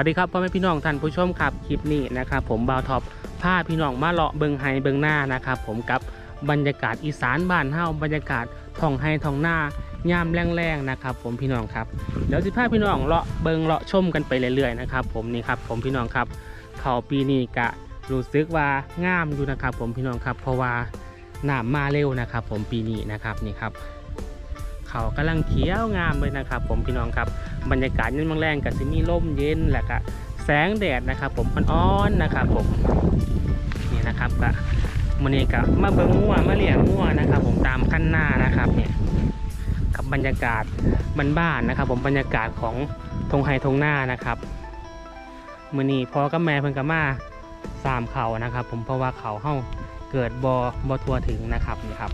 สวัสดีครับพ่อแม่พี่น้องท่านผู้ชมครับคลิปนี้นะครับผมบาวท็อปพาพี่น้องมาเลาะเบิงไฮเบิงหน้านะครับผมกับบรรยากาศอีสานบ้านเฮาบรรยากาศท้องไฮท้องหน้ายามแรงๆนะครับ ผมพี่น้องครับเดี๋ยวสิพาพี่น้องเลาะเบิงเลาะชมกันไปเรื่อยๆนะครับผมนี่ครับผมพี่น้องครับเขาปีนี้กะรู้สึกว่างามอยู่นะครับ ผมพี่น้องครับ เพราะว่าหน้ำมาเร็วนะครับ ผมปีนี้นะครับนี่ครับเขากำลังเขียวงามเลยนะครับ ผมพี่น้องครับ บรรยากาศยันบางแรงกับสิมีลมเย็นแหละก็แสงแดดนะครับผมอ่อนๆนะครับผมนี่นะครับก็มันนี่ก็มาเบิ้งงัวมาเลี้ยงงัวนะครับ ผมตามขั้นหน้านะครับเนี่ยกับบรรยากาศบ้านๆนะครับ ผมบรรยากาศของทงไฮทงหน้านะครับมือนี้พอกับแม่เพิ่นก็มาสามเขานะครับ ผมเพราะว่าเขาเฮาเกิดบอบอทัวถึงนะครับนี่ครับ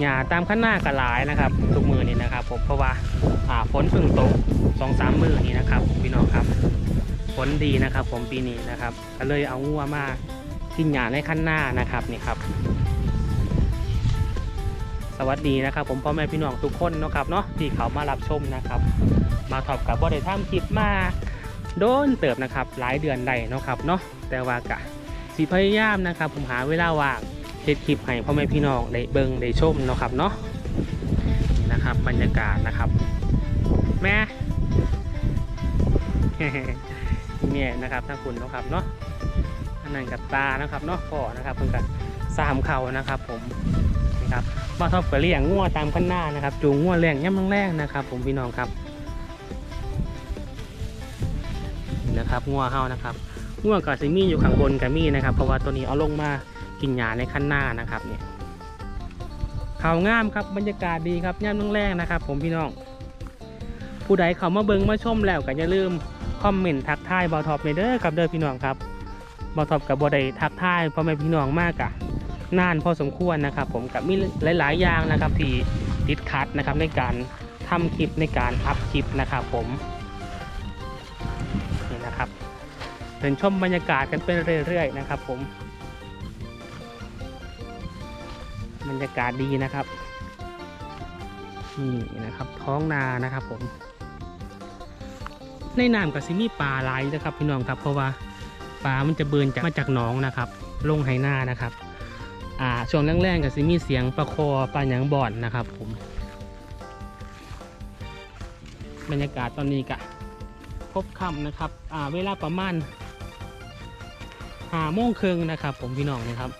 หญ้าตามขั้นหน้ากระหลายนะครับทุกมือนี่นะครับ ผมเพราะว่า ฝนเพิ่งตกสองสามมือนี่นะครับพี่น้องครับฝนดีนะครับ ผมปีนี้นะครับ ก็เลยเอางัวมากินหญ้าในขั้นหน้านะครับนี่ครับ สวัสดีนะครับ ผมพ่อแม่พี่น้องทุกคนนะครับเนาะที่เขามารับชมนะครับ มาถอบกับบอดี้ท่ามคลิปมาโดนเติบนะครับ หลายเดือนได้เนาะครับเนาะแต่ว่ากะสีพยายามนะครับ ผมหาเวลาว่างเฮ็ดคลิปให้พ่อแม่พี่น้องได้เบิ่งได้ชมเนาะครับเนาะนี่นะครับบรรยากาศนะครับ แม่เนี่ยนะครับถ้าคุณนะครับเนาะอันนั้นกับตานะครับเนาะพ่อนะครับเพิ่งกับสามเข่านะครับผมนี่ครับมาทอบกับเลี้ยงงัวตามขั้นหน้านะครับ จูงงัวเลี้ยงย่ำแรงนะครับ ผมพี่น้องครับนี่นะครับงัวเฮานะครับงัวกับซิมี่อยู่ข้างบนกับมี่นะครับ เพราะว่าตัวนี้เอาลงมากินหญ้าในขั้นหน้านะครับเนี่ยเขางามครับบรรยากาศดีครับย่ำแรงๆนะครับ ผมพี่น้อง ผู้ใดเขามาเบิ้งมาชมแล้วก็อย่าลืมคอมเมนต์ทักทายบอท็อปในเด้อกับเด้อพี่น้องครับบอท็อปกับบอได้ทักทายพ่อแม่พี่น้องมากอะนานพอสมควรนะครับ ผมกับมีหลาย ๆ อย่างนะครับที่ติดขัดนะครับในการทำคลิปในการอัพคลิปนะครับผมนี่นะครับเดินชมบรรยากาศกันไปเรื่อย ๆ นะครับผมบรรยากาศดีนะครับนี่นะครับท้องนานะครับผม ในน้ำกับซิมีปลาหลายนะครับพี่น้องครับเพราะว่าปลามันจะเบินจากมาจากหนองนะครับลงไหน้านะครับอ่าช่วงแรกๆกับซิมีเสียงปลาคอปลาหยังบ่อนนะครับผมบรรยากาศตอนนี้กะพบค่ำนะครับอ่าเวลาประมาณห้าโมงครึ่งนะครับ ผมพี่น้องนะครับ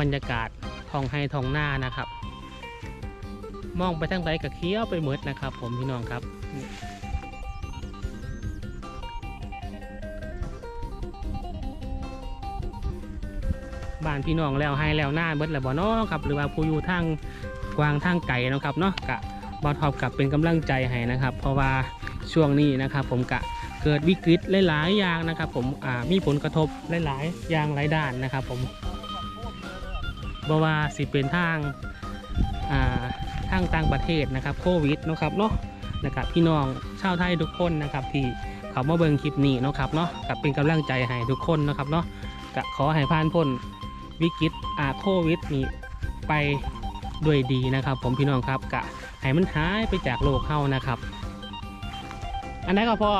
บรรยากาศทองไฮทองหน้านะครับ มองไปทางใดกับเคี้ยวไปหมดนะครับ ผมพี่น้องครับ บ้านพี่น้องแล้วให้แล้วหน้าเบิดแล้วบ่เนาะครับหรือว่าผู้อยู่ทางกวางทางไก่นาะครับเนาะกะบอทอบกับเป็นกำลังใจให้นะครับ เพราะว่าช่วงนี้นะครับ ผมกะเกิดวิกฤตหลายๆอย่างนะครับ ผมมีผลกระทบหลายๆอย่างหลายด้านนะครับ ผมบว่าสิเป็นทางทางต่างประเทศนะครับ โควิดเนาะครับเนาะนะครับพี่น้องชาวไทยทุกคนนะครับ ที่เขามาเบิ่งคลิปนี้เนาะครับเนาะกับเป็นกำลังใจให้ทุกคนนะครับเนาะก็ขอให้ผ่านพ้น วิกฤตอาโควิดนี้ไปด้วยดีนะครับ ผมพี่น้องครับกะให้มันหายไปจากโลกเฮานะครับ อันไหนก็พอ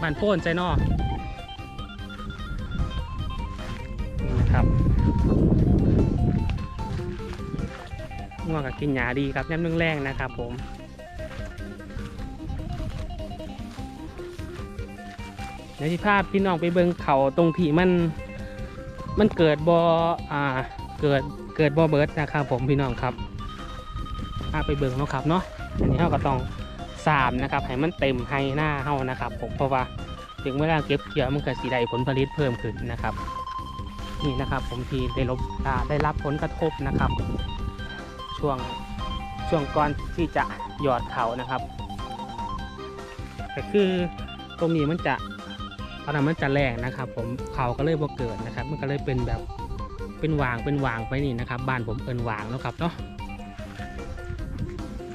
บ้านโป้นใจนอนี่นะครับง่วงกับกินหยาดีครับย่ำนึ่งแรงนะครับผมเดี๋ยวที่ภาพพี่น้องไปเบิงเขาตรงที่มัน มันเกิดบออ่า เกิด เกิดบอเบิร์ดนะครับผมพี่น้องครับาไปเบิงเนาะครับเนาะ อันนี้เราก็ต้องสามนะครับ ให้มันเต็มให้หน้าเฮานะครับ ผม เพราะว่าถึงเวลาเก็บเกี่ยวมันก็สีได้ผลผลิตเพิ่มขึ้นนะครับ นี่นะครับ ผมที่ได้รับได้รับผลกระทบนะครับ ช่วงช่วงก่อนที่จะหยอดเขานะครับ ก็คือตรงนี้มันจะ ตอนนั้นมันจะแรงนะครับ ผมเขาก็เลยบ่เกิดนะครับ มันก็เลยเป็นแบบเป็นวางเป็นวางไปนี่นะครับ บ้านผมเอินวางเนาะครับเนาะ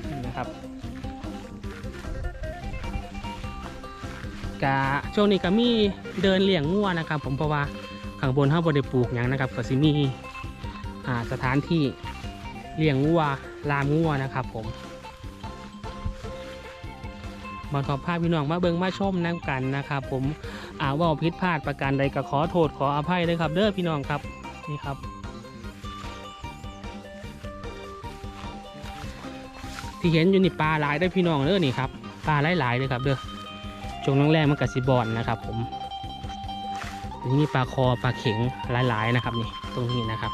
นี่นะครับกะช่วงนี้ก็มีเดินเลี้ยงงัวนะครับ ผมเพราะว่าข้างบนห้าบริปลูกหยังนะครับก็สิมีสถานที่เลี้ยงงัวลามงัวนะครับ ผมบอทอพาพี่น้องมาเบิงมาชมนํกันนะครับ ผม อาว่าผิดพลาดประการใดก็ขอโทษขออภัยเลยครับเด้อพี่น้องครับนี่ครับที่เห็นอยู่นี่ปลาหลายได้อพี่น้องเด้อนี่ครับปลาหลายๆเลยครับเด้อจงแรกๆมันกสิบอนนะครับ ผมนี่ปลาคอปลาเข็งหลายๆนะครับนี่ตรงนี้นะครับ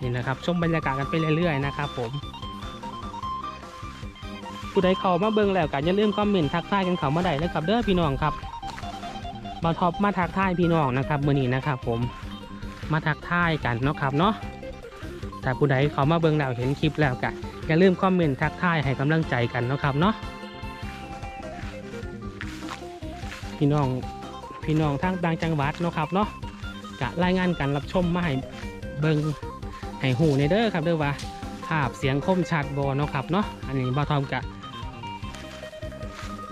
นี่นะครับชมบรรยากาศกันไปเรื่อยๆนะครับ ผม ผู้ใดเข้ามาเบิ่งแล้วกันอย่าลืมคอมเมนต์ทักทายกันเข้ามาได้เลยครับเด้อพี่น้องครับบาท็อปมาทักทายพี่น้องนะครับมื้อนี้นะครับ ผมมาทักทายกันเนาะครับเนาะถ้าผู้ใดเข้ามาเบิ่งแล้วเห็นคลิปแล้วกันอย่าลืมคอมเมนต์ทักทายให้กำลังใจกันเนาะครับเนาะพี่น้องพี่น้องทางต่างจังหวัดเนาะครับเนาะกะรายงานการรับชมมาให้เบิ่งให้หูในเด้อครับเด้อว่าภาพเสียงคมชัดบอเนาะครับเนาะอันนี้บอทอมกะ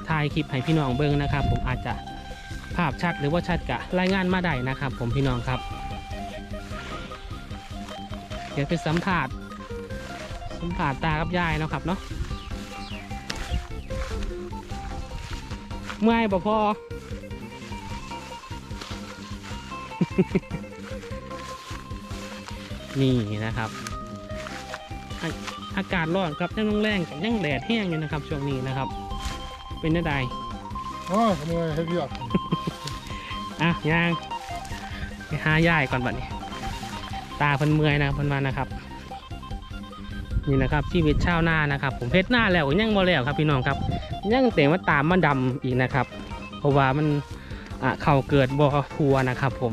ถ่ายคลิปให้พี่น้องเบิ่งนะครับ ผมอาจจะภาพชัดหรือว่าชัดกะรายงานมาได้นะครับ ผมพี่น้องครับเดี๋ยวไปสัมผัสสัมผัสตากับยายนะครับเนาะเมื่อยบ่พอนี่นะครับอาอากาศร้อนครับยังแรงกับยังแดดแห้งอยู่นะครับช่วงนี้นะครับ เป็นได้ใดอ๋อทำไมให้พี่อะอะย่างไปหาย่ายก่อนบัดนี้ ตาเพิ่นเมื่อยนะเพิ่นมานะครับ นี่นะครับชีวิตชาวนานะครับ ผมเพชรหน้าแล้วยังบ่แล้วครับพี่น้องครับ ยังแต่ว่าตามมาดำอีกนะครับ เพราะว่ามันอะเข่าเกิดบ่ทัวนะครับ ผม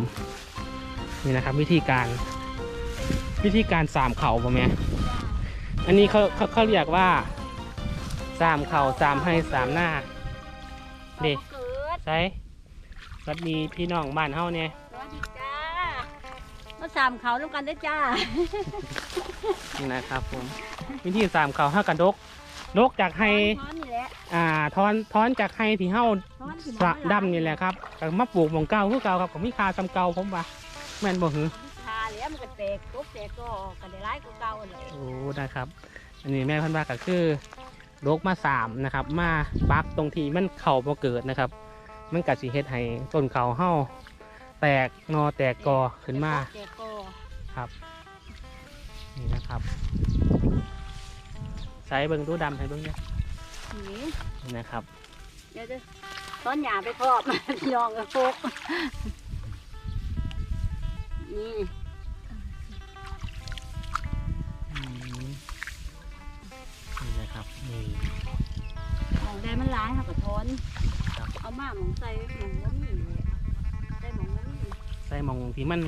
นี่นะครับ วิธีการ วิธีการสามเข่าป่ะแม่อันนี้เขาเขาเขาเรียกว่า สามเข่าสามให้สามหน้าเด็กเกิดใช่สวัสดีพี่น้องบ้านเฮาเนี่ยสวัสดีจ้ามาสามเขาแล้วกันด้วยจ้านี่นะครับผมวิธีสามเข่าห้ากันดกดกจากให้ท้อนนี่แหละอ่าทอนทอนจากให้ที่เฮาท้อนที่สระดำนี่แหละครับกับมาปลูกหมองเก่าคือเก่าครับผมมีคาซำเก่าผมว่าแม่นบ่หือทาแล้วมันก็แตกปุ๊บแตกก็กันได้ร้ายกว่าเก่าเลยโอ้นะครับ อันนี้แม่เพันว่าก็คือ ดกมาสามนะครับ มาปักตรงที่มันเข่าบ่เกิดนะครับ มันกัดสีเฮ็ดให้ต้นเขาเฮาแตกงอแตกกอขึ้นมาแตกก็ครับนี่นะครับใส่เบิ่งดูดำให้เบิ่งเนี่ยนี่นี่นะครับเดี๋ยวจะต้นหญ้าไปครอบพี่น้องกับพวกนี่ ร้ายค่ะกับท้อนครับเอามาหมองใส่หมองว่ามีเลยใส่หมองว่ามีใส่หมองที่มัน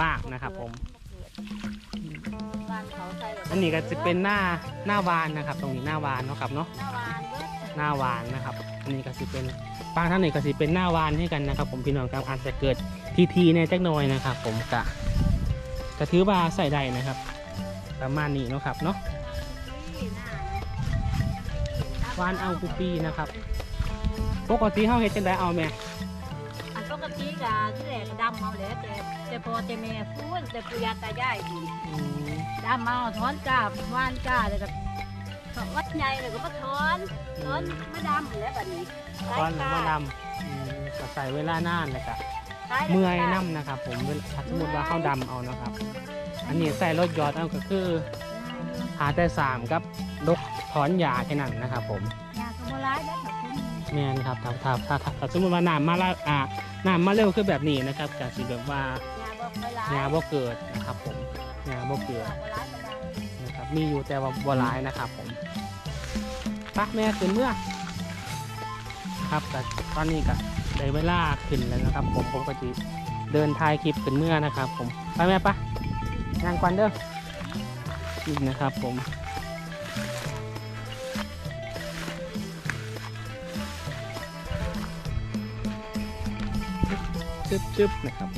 ว่างนะครับผม บ้านเขาใส่แบบอันนี้ก็จะเป็นหน้าหน้าวานนะครับ ตรงนี้หน้าวานเนาะครับเนาะ หน้าวานเบิดหน้าวานนะครับอันนี้ก็จะเป็นปางท่านนี้ก็จะเป็นหน้าวานให้กันนะครับ ผมพี่น้องครับอาจจะเกิดทีทีในจักหน่อยนะครับ ผมกะกระถือว่าใส่ได้นะครับ ประมาณนี้เนาะครับเนาะ วานเอาปูปีนะครับปกติเฮาเฮ็ดจังไดเอาแม่อันปกติก็ที่แรกก็ดำเอาแหล้วแต่แต่พอแต่แม่พูดแต่ปุยาตายายดีอืมดำเอาถอนกาบว่านกาเลยก็ถอนวัดใหญ่เลยก็มาถอนถอนมาดำแล้วแบบนี้ก้อนหรือว่าดำอืมก็ใส่เวลานานเลยครับขายได้เมื่อยน้ำนะครับ ผมเวลาถ้าสมมติว่าเข้าดำเอานะครับ อันนี้ใส่รถยอดเอาก็คือหาแต่สามกับ ลกถอนหยาแค่นั้นนะครับผมยาสมุนไพรได้แบบนี้แม่นครับถ้าถ้าถ้าถ้าถ้าสมมติว่าน้ำมาแล้วอ่าน้ำมาเร็วคือแบบนี้นะครับจะสิแบบว่ายาบอกไม่ร้ายหยาบ่เกิดนะครับผมหยาบ่เกิดยาบ่ร้ายบ่ได้นะครับมีอยู่แต่ว่าบ่ร้ายนะครับผมไปักแม่ขึ้นเมื่อ ครับแต่ตอนนี้ก็ได้เวลาขึ้นแล้วนะครับ ผมผมก็จะเดินทายคลิปขึ้นเมื่อนะครับ ผมไปแม่ปะงานควันเด้อนี่นะครับ ผม ชึบชึบนะครับ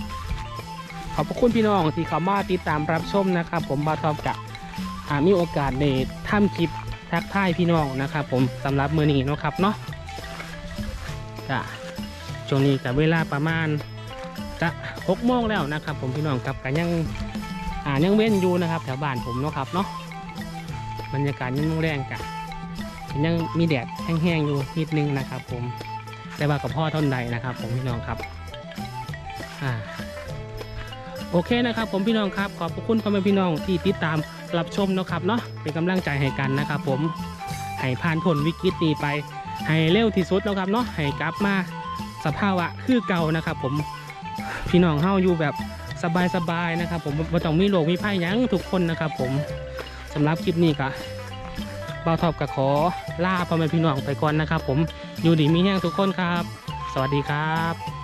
ขอบพระคุณพี่น้องที่เข้ามาติดตามรับชมนะครับ ผมบาทอมกะอ่ามีโอกาสในทำคลิปทักทายพี่น้องนะครับผมสำหรับมือนี้นะครับเนาะกะช่วงนี้กับเวลาประมาณจะหกโมงแล้วนะครับ ผมพี่น้องครับกันยังอ่ายังเว้นอยู่นะครับ แถวบ้านผมเนาะครับเนาะบรรยากาศยังแรงกะยังมีแดดแห้งๆอยู่นิดนึงนะครับ ผมแต่ว่ากับพ่อท่อนใดนะครับ ผมพี่น้องครับ อ่าโอเคนะครับ ผมพี่น้องครับ ขอบคุณพ่อแม่พี่น้องที่ติดตามรับชมนะครับเนาะเป็นกำลังใจให้กันนะครับ ผมให้ผ่านพ้นวิกฤตนี้ไป ให้เร็วที่สุดนะครับเนาะให้กลับมาสภาวะคือเก่านะครับ ผมพี่น้องเฮาอยู่แบบสบายๆนะครับ ผมบ่ต้องมีโรคมีภัยยังทุกคนนะครับ ผมสำหรับคลิปนี้ก็บ่าวทอบก็ขอลาพ่อแม่พี่น้องไปก่อนนะครับ ผมอยู่ดีมีแห้งทุกคนครับ สวัสดีครับ